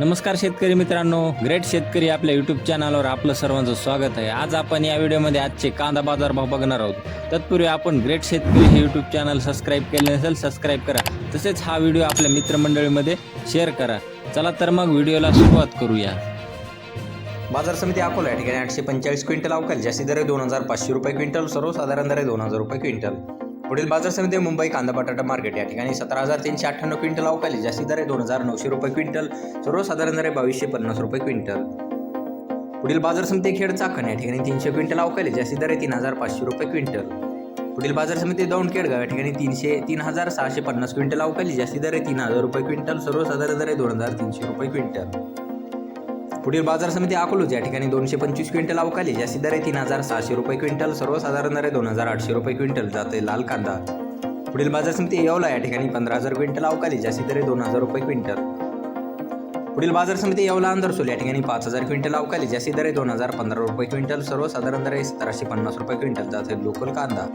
नमस्कार शेतकरी मित्रांनो ग्रेट शेतकरी आपल्या यूट्यूब चॅनलवर आपलं सर्वांचं स्वागत आहे. आज आपण या व्हिडिओमध्ये आजचे कांदा बाजार भाव बघणार आहोत. तत्पूर्वी आपण ग्रेट शेतकरी हे यूट्यूब चॅनल सबस्क्राईब केले नसेल सबस्क्राईब करा. तसेच हा व्हिडिओ आपल्या मित्रमंडळीमध्ये शेअर करा. चला तर मग व्हिडिओला सुरुवात करूया. बाजार समिती अकोला या ठिकाणी आठशे पंचेचाळीस क्विंटल अवकाल. जास्ती दर आहे दोन हजार पाचशे रुपये क्विंटल सर्वसाधारण दर आहे दोन हजार रुपये क्विंटल. पुढील बाजार समिती मुंबई कांदा बटाटा मार्केट या ठिकाणी सतरा हजार तीनशे अठ्ठ्याण्णव क्विंटल अवकाली. जास्ती दर आहे दोन हजार नऊशे रुपये क्विंटल. सर्वसाधारण दर आहे बावीसशे पन्नास रुपये क्विंटल. पुढील बाजार समिती खेड चाकण या ठिकाणी तीनशे क्विंटल अवकाली. जास्ती दर आहे तीन हजार पाचशे रुपये क्विंटल. पुढील बाजार समिती दौंड केडगाव या ठिकाणी तीनशे तीन हजार सहाशे पन्नास क्विंटल अवकाली. जास्ती दर आहे तीन हजार रुपये क्विंटल. सर्वसाधारण दर आहे दोन हजार तीनशे रुपये क्विंटल. पुढील बाजार समिती अकलूज या ठिकाणी दोनशे पंचवीस क्विंटल अवकाली जास्ती दर आहे तीन हजार सहाशे रुपये क्विंटल सर्वसाधारण दर आहे दोन हजार आठशे रुपये क्विंटल जाते लाल कांदा. पुढील बाजार समिती येवला या ठिकाणी पंधरा हजार क्विंटल अवकाली जास्ती दर आहे दोन हजार रुपये क्विंटल. पुढील बाजार समिती येवला अंधरसोल या ठिकाणी पाच हजार क्विंटल अवकाली जास्ती दर आहे दोन हजार पंधरा रुपये क्विंटल सर्वसाधारण दर आहे सतराशे पन्नास रुपये क्विंटल जाते लोकल कांदा.